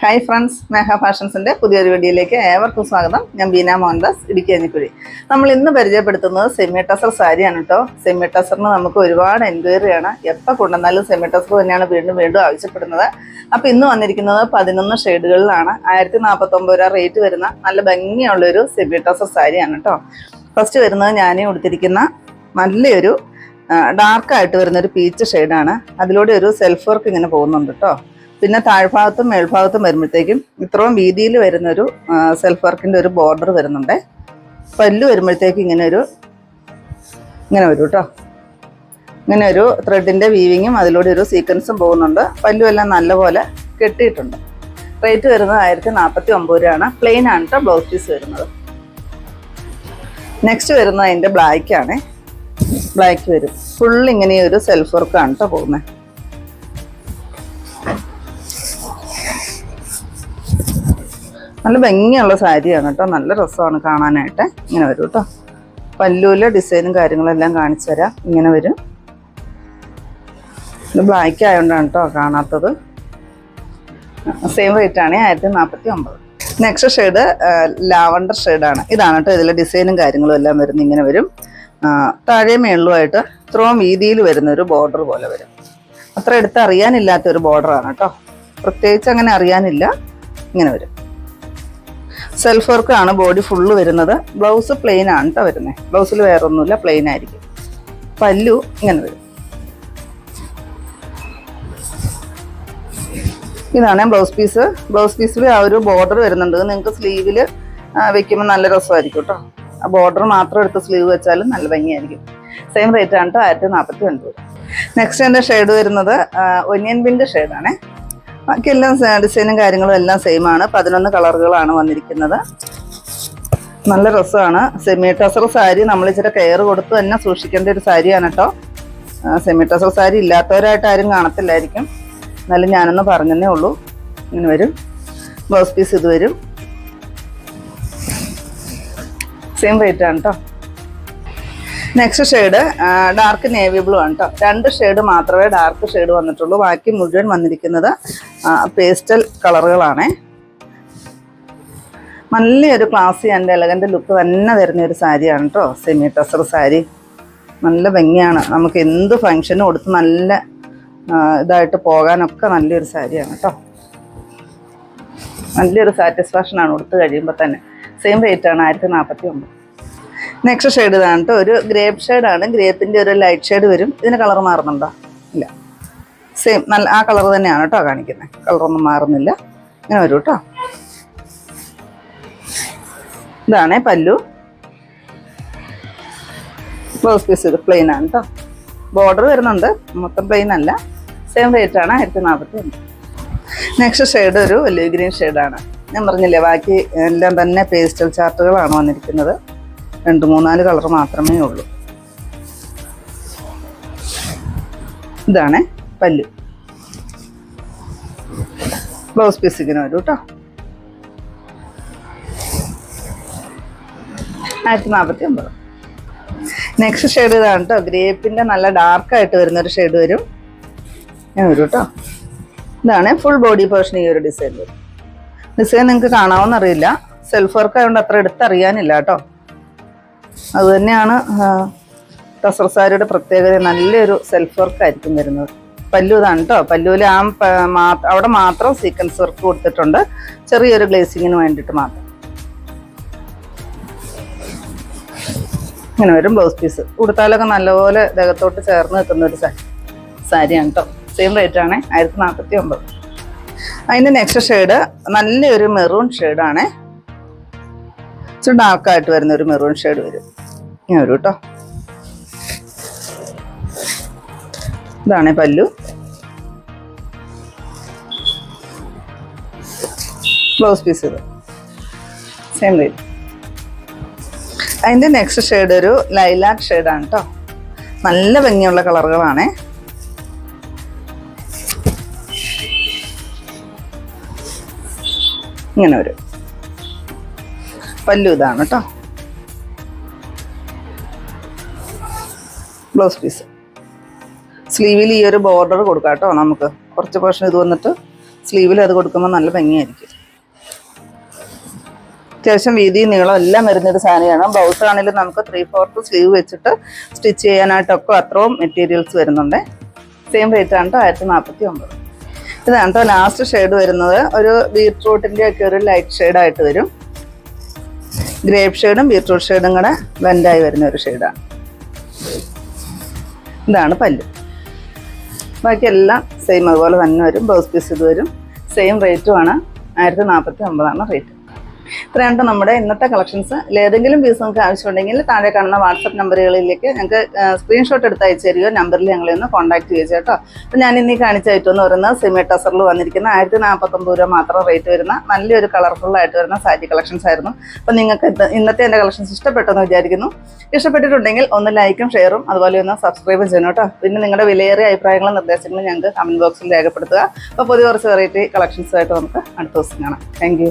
Hi friends മേഘ ഫാഷൻസിന്റെ പുതിയൊരു വീഡിയോയിലേക്ക് ഏവർക്കും സ്വാഗതം. ഞാൻ ബീന മോഹൻദാസ് ഇടുക്കി അഞ്ഞിക്കുഴി. നമ്മൾ ഇന്ന് പരിചയപ്പെടുത്തുന്നത് സെമി ടസർ സാരിയാണ് കേട്ടോ സെമി ടസറിന് നമുക്ക് ഒരുപാട് എൻക്വയറിയാണ് എപ്പോൾ കൊണ്ടുവന്നാലും സെമി ടസർ തന്നെയാണ് വീണ്ടും വീണ്ടും ആവശ്യപ്പെടുന്നത്. അപ്പോൾ ഇന്ന് വന്നിരിക്കുന്നത് പതിനൊന്ന് ഷെയ്ഡുകളിലാണ്. ആയിരത്തി നാൽപ്പത്തൊമ്പത് രൂപ റേറ്റ് വരുന്ന നല്ല ഭംഗിയുള്ളൊരു സെമി ടസർ സാരിയാണ് കേട്ടോ ഫസ്റ്റ് വരുന്നത് ഞാൻ കൊടുത്തിരിക്കുന്ന നല്ലൊരു ഡാർക്കായിട്ട് വരുന്നൊരു പീച്ച് ഷെയ്ഡാണ് അതിലൂടെ ഒരു സെൽഫ് വർക്ക് ഇങ്ങനെ പോകുന്നുണ്ട് കേട്ടോ പിന്നെ താഴ്ഭാഗത്തും മേൽഭാഗത്തും വരുമ്പോഴത്തേക്കും ഇത്രയും വീതിയിൽ വരുന്നൊരു സെൽഫ് വർക്കിന്റെ ഒരു ബോർഡർ വരുന്നുണ്ട്. പല്ല് വരുമ്പോഴത്തേക്കും ഇങ്ങനെ ഒരു ഇങ്ങനെ വരും കേട്ടോ ഇങ്ങനെ ഒരു ത്രെഡിന്റെ വീവിങ്ങും അതിലൂടെ ഒരു സീക്വൻസും പോകുന്നുണ്ട്. പല്ലുമെല്ലാം നല്ലപോലെ കെട്ടിയിട്ടുണ്ട്. റേറ്റ് വരുന്നത് ആയിരത്തി നാൽപ്പത്തി ഒമ്പത് രൂപയാണ്. പ്ലെയിൻ ആണ് കേട്ടോ ബ്ലൗസ് പീസ് വരുന്നത്. നെക്സ്റ്റ് വരുന്നത് അതിന്റെ ബ്ലാക്ക് ആണ്. ബ്ലാക്ക് വരും. ഫുൾ ഇങ്ങനെ ഒരു സെൽഫ് വർക്കാണ് കേട്ടോ പോകുന്നത്. നല്ല ഭംഗിയുള്ള സാരിയാണ് കേട്ടോ. നല്ല രസമാണ് കാണാനായിട്ട്. ഇങ്ങനെ വരും കേട്ടോ. പല്ലൂല ഡിസൈനും കാര്യങ്ങളെല്ലാം കാണിച്ചു തരാം. ഇങ്ങനെ വരും. ഇത് ബ്ലാക്ക് ആയതുകൊണ്ടാണ് കേട്ടോ കാണാത്തത്. സെയിം റേറ്റ് ആണ് ആയിരത്തി നാൽപ്പത്തി ഒമ്പത് നെക്സ്റ്റ് ഷെയ്ഡ് ലാവണ്ടർ ഷെയ്ഡാണ് ഇതാണ് കേട്ടോ ഇതിലെ ഡിസൈനും കാര്യങ്ങളും എല്ലാം വരുന്നത്. ഇങ്ങനെ വരും. താഴെ മേളിലുമായിട്ട് ഇത്രയും വീതിയിൽ വരുന്ന ഒരു ബോർഡർ പോലെ വരും. അത്ര എടുത്ത് അറിയാനില്ലാത്ത ഒരു ബോർഡറാണ് കേട്ടോ. പ്രത്യേകിച്ച് അങ്ങനെ അറിയാനില്ല. ഇങ്ങനെ വരും. സെൽഫ് വർക്ക് ആണ് ബോഡി ഫുള്ള് വരുന്നത്. ബ്ലൗസ് പ്ലെയിൻ ആണ് കേട്ടോ വരുന്നത് ബ്ലൗസിൽ വേറൊന്നുമില്ല പ്ലെയിൻ ആയിരിക്കും. പല്ലു ഇങ്ങനെ വരും. ഇതാണ് ബ്ലൗസ് പീസ് ബ്ലൗസ് പീസിൽ ആ ഒരു ബോർഡർ വരുന്നുണ്ട്. നിങ്ങൾക്ക് സ്ലീവിൽ വെക്കുമ്പോൾ നല്ല രസമായിരിക്കും കേട്ടോ ആ ബോർഡർ മാത്രം എടുത്ത് സ്ലീവ് വെച്ചാലും നല്ല ഭംഗിയായിരിക്കും. സെയിം റേറ്റ് ആണ് കേട്ടോ ആയിരത്തി നാൽപ്പത്തി ഒൻപത് നെക്സ്റ്റ് എന്റെ ഷെയ്ഡ് വരുന്നത് ഒനിയൻ ബിന്റെ ഷെയ്ഡാണേ ബാക്കി എല്ലാം ഡിസൈനും കാര്യങ്ങളും എല്ലാം സെയിം ആണ്. പതിനൊന്ന് കളറുകളാണ് വന്നിരിക്കുന്നത്. നല്ല രസമാണ്. സെമി ടസർ സാരി നമ്മൾ ഇച്ചിരി കെയർ കൊടുത്ത് തന്നെ സൂക്ഷിക്കേണ്ട ഒരു സാരിയാണ് കേട്ടോ സെമി ടസർ സാരി ഇല്ലാത്തവരായിട്ട് ആരും കാണത്തില്ലായിരിക്കും. എന്നാലും ഞാനൊന്ന് പറഞ്ഞതേ ഉള്ളൂ. ഇങ്ങനെ വരും. ബ്ലൗസ് പീസ് ഇത് വരും. സെയിം റേറ്റ് ആണ് കേട്ടോ next shade dark navy blue ആണ് കേട്ടോ രണ്ട് ഷെയ്ഡ് മാത്രമേ ഡാർക്ക് ഷെയ്ഡ് വന്നിട്ടുള്ളൂ. ബാക്കി മുഴുവൻ വന്നിരിക്കുന്നത് പേസ്റ്റൽ കളറുകളാണ്. നല്ലൊരു ക്ലാസി ആൻഡ് എലഗന്റ് ലുക്ക് തന്നെ തരുന്ന ഒരു സാരിയാണ് കേട്ടോ സെമി ടസർ സാരി. നല്ല ഭംഗിയാണ്. നമുക്ക് എന്ത് ഫങ്ഷനും കൊടുത്ത് നല്ല ഇതായിട്ട് പോകാനൊക്കെ നല്ലൊരു സാരിയാണ് കേട്ടോ നല്ലൊരു സാറ്റിസ്ഫാക്ഷനാണ് കൊടുത്ത് കഴിയുമ്പോൾ തന്നെ. സെയിം റേറ്റ് ആണ് ആയിരത്തി നാൽപ്പത്തി ഒമ്പത് നെക്സ്റ്റ് ഷെയ്ഡ് ഇതാണ് കേട്ടോ ഒരു ഗ്രേപ്പ് ഷെയ്ഡാണ് ഗ്രേപ്പിന്റെ ഒരു ലൈറ്റ് ഷെയ്ഡ് വരും. ഇതിന് കളർ മാറുന്നുണ്ടോ? സെയിം നല്ല ആ കളർ തന്നെയാണ് കേട്ടോ കാണിക്കുന്നത് കളറൊന്നും മാറുന്നില്ല. ഇങ്ങനെ വരും കേട്ടോ ഇതാണേ പല്ലു. ബ്ലൗസ് പീസ് ഇത് പ്ലെയിൻ ആണ് കേട്ടോ ബോർഡർ വരുന്നുണ്ട്. മൊത്തം പ്ലെയിൻ അല്ല. സെയിം റേറ്റ് ആണ് ആയിരത്തി നാൽപ്പത്തി ഒന്ന്. നെക്സ്റ്റ് ഷെയ്ഡ് ഒരു ഒലിവ് ഗ്രീൻ ഷെയ്ഡാണ് ഞാൻ പറഞ്ഞില്ലേ ബാക്കി എല്ലാം തന്നെ പേസ്റ്റൽ ചാർട്ടുകളാണ് വന്നിരിക്കുന്നത്. രണ്ട് മൂന്നാൽ കളർ മാത്രമേ ഉള്ളൂ. ഇതാണ്. പല്ലു. ബ്ലൗസ് പീസ് ഇങ്ങനെ വരും കേട്ടോ ആയിരത്തി നാൽപ്പത്തി ഒമ്പത് നെക്സ്റ്റ് ഷെയ്ഡ് ഇതാണ് കേട്ടോ ഗ്രേപ്പിന്റെ നല്ല ഡാർക്കായിട്ട് വരുന്നൊരു ഷെയ്ഡ് വരും. ഞാൻ വരും കേട്ടോ ഇതാണ് ഫുൾ ബോഡി പോർഷൻ ഈ ഒരു ഡിസൈൻ വരും. ഡിസൈൻ നിങ്ങൾക്ക് കാണാമെന്ന് അറിയില്ല. സെൽഫ് വർക്ക് ആയതുകൊണ്ട് അത്ര എടുത്തറിയാനില്ല കേട്ടോ അത് തന്നെയാണ് ടസർ സാരിയുടെ പ്രത്യേകത. നല്ലൊരു സെൽഫ് വർക്ക് ആയിരിക്കും വരുന്നത്. പല്ലു ഇതാണ് കേട്ടോ പല്ലുവിൽ ആ അവിടെ മാത്രം സീക്വൻസ് വർക്ക് കൊടുത്തിട്ടുണ്ട്. ചെറിയൊരു ഗ്ലേസിങ്ങിന് വേണ്ടിയിട്ട് മാത്രം. ഇങ്ങനെ വരും ബ്ലൗസ് പീസ് ഉടുത്താലൊക്കെ നല്ലപോലെ ദേഹത്തോട്ട് ചേർന്ന് നിൽക്കുന്ന ഒരു സാരി സാരിയാണ് കേട്ടോ സെയിം റേറ്റ് ആണ് ആയിരത്തി നാൽപ്പത്തി ഒമ്പത് അതിന്റെ നെക്സ്റ്റ് ഷെയ്ഡ് നല്ലൊരു മെറൂൺ ഷെയ്ഡാണ് ഇച്ചിരി ഡാർക്കായിട്ട് വരുന്ന ഒരു മെറൂൺ ഷെയ്ഡ് വരും. ഇങ്ങനെ വരും കേട്ടോ ഇതാണ് പല്ലു. ബ്ലൗസ് പീസ് ഇത്. സെയിം റേറ്റ് അതിന്റെ നെക്സ്റ്റ് ഷെയ്ഡ് ഒരു ലൈലാക്ക് ഷെയ്ഡാണ് കേട്ടോ നല്ല ഭംഗിയുള്ള കളറുകളാണേ. ഇങ്ങനെ ഒരു. പല്ലു ഇതാണ് കേട്ടോ ബ്ലൗസ് പീസ് സ്ലീവിൽ ഈ ഒരു ബോർഡർ കൊടുക്കാം കേട്ടോ നമുക്ക്. കുറച്ച് പോർഷൻ ഇത് വന്നിട്ട് സ്ലീവിൽ അത് കൊടുക്കുമ്പോൾ നല്ല ഭംഗിയായിരിക്കും. അത്യാവശ്യം വീതി നീളം എല്ലാം വരുന്നൊരു സാധനമാണ് ബ്ലൗസ് ആണെങ്കിലും നമുക്ക് ത്രീ ഫോർത്ത് സ്ലീവ് വെച്ചിട്ട് സ്റ്റിച്ച് ചെയ്യാനായിട്ടൊക്കെ അത്രയും മെറ്റീരിയൽസ് വരുന്നുണ്ട്. സെയിം റേറ്റ് ആണ് കേട്ടോ ആയിരത്തി നാൽപ്പത്തി ഒമ്പത് ഇതാണ് ലാസ്റ്റ് ഷെയ്ഡ് വരുന്നത്. ഒരു ബീട്രൂട്ടിന്റെ ഒക്കെ ഒരു ലൈറ്റ് ഷെയ്ഡായിട്ട് വരും. ഗ്രേപ്പ് ഷെയ്ഡും ബീട്രൂട്ട് ഷെയ്ഡും കൂടെ ബ്ലെൻഡായി വരുന്ന ഒരു ഷെയ്ഡാണ് ഇതാണ് പല്ല്. ബാക്കിയെല്ലാം സെയിം അതുപോലെ തന്നെ വരും. ബ്ലൗസ് പീസ് ഇത് വരും. സെയിം റേറ്റുമാണ് ആയിരത്തി നാൽപ്പത്തി ഒമ്പതാണ് റേറ്റ് ഇത്രയാണ് നമ്മുടെ ഇന്നത്തെ കളക്ഷൻസ് ഏതെങ്കിലും പീസ് നിങ്ങൾക്ക് ആവശ്യമുണ്ടെങ്കിൽ താഴെ കാണുന്ന വാട്സപ്പ് നമ്പറുകളിലേക്ക് ഞങ്ങൾക്ക് സ്ക്രീൻഷോട്ട് എടുത്ത് അയച്ചു തരികയോ നമ്പറിൽ ഞങ്ങളെ ഒന്ന് കോൺടാക്ട് ചെയ്യുക കേട്ടോ. അപ്പോൾ ഞാൻ ഇന്നീ കാണിച്ച ഐറ്റം എന്ന് പറയുന്നത് സെമി ടസറിൽ വന്നിരിക്കുന്ന ആയിരത്തി നാൽപ്പത്തൊമ്പത് രൂപ മാത്രം റേറ്റ് വരുന്ന നല്ലൊരു കളർഫുൾ ആയിട്ട് വരുന്ന സാരി കളക്ഷൻസ് ആയിരുന്നു. അപ്പോൾ നിങ്ങൾക്ക് ഇന്നത്തെ എന്റെ കളക്ഷൻസ് ഇഷ്ടപ്പെട്ടെന്ന് വിചാരിക്കുന്നു. ഇഷ്ടപ്പെട്ടിട്ടുണ്ടെങ്കിൽ ഒന്ന് ലൈക്കും ഷെയറും അതുപോലെ ഒന്ന് സബ്സ്ക്രൈബ് ചെയ്യണം കേട്ടോ. പിന്നെ നിങ്ങളുടെ വിലയേറിയ അഭിപ്രായങ്ങളും നിർദ്ദേശങ്ങളും ഞങ്ങൾക്ക് കമന്റ് ബോക്സിൽ രേഖപ്പെടുത്തുക. അപ്പോൾ പുതിയ കുറച്ച് വെറൈറ്റി കളക്ഷൻസുമായിട്ട് നമുക്ക് അടുത്ത ദിവസം കാണാം. താങ്ക്